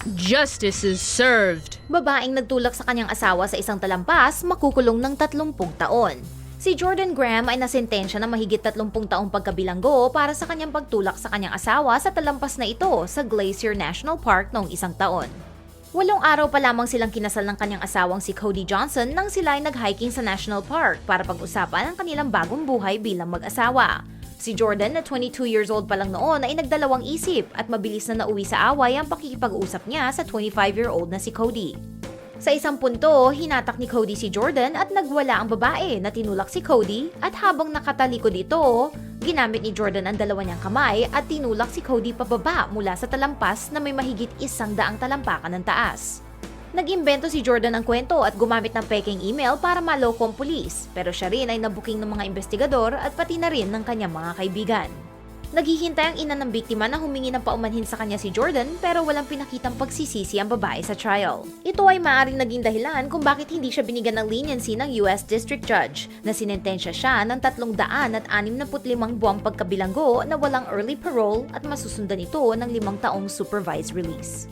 Justice is served. Babaeng nagtulak sa kanyang asawa sa isang talampas, makukulong ng 30 taon. Si Jordan Graham ay nasentensya na mahigit 30 taong pagkabilanggo para sa kanyang pagtulak sa kanyang asawa sa talampas na ito sa Glacier National Park noong isang taon. Walong araw pa lamang silang kinasal ng kanyang asawang si Cody Johnson nang sila ay nag-hiking sa National Park para pag-usapan ang kanilang bagong buhay bilang mag-asawa. Si Jordan na 22 years old pa lang noon ay nagdalawang isip at mabilis na nauwi sa away ang pakikipag-usap niya sa 25-year-old na si Cody. Sa isang punto, hinatak ni Cody si Jordan at nagwala ang babae na tinulak si Cody at habang nakatalikod ito, ginamit ni Jordan ang dalawa niyang kamay at tinulak si Cody pababa mula sa talampas na may mahigit isang daang talampakan ng taas. Nag-imbento si Jordan ng kwento at gumamit ng peking email para maloko ang pulis, pero siya rin ay nabuking ng mga investigador at pati na rin ng kanyang mga kaibigan. Naghihintay ang ina ng biktima na humingi ng paumanhin sa kanya si Jordan pero walang pinakitang pagsisisi ang babae sa trial. Ito ay maaaring naging dahilan kung bakit hindi siya binigyan ng leniency ng US District Judge na sinentensya siya ng 365 buwang pagkabilanggo na walang early parole at masusundan ito ng limang taong supervised release.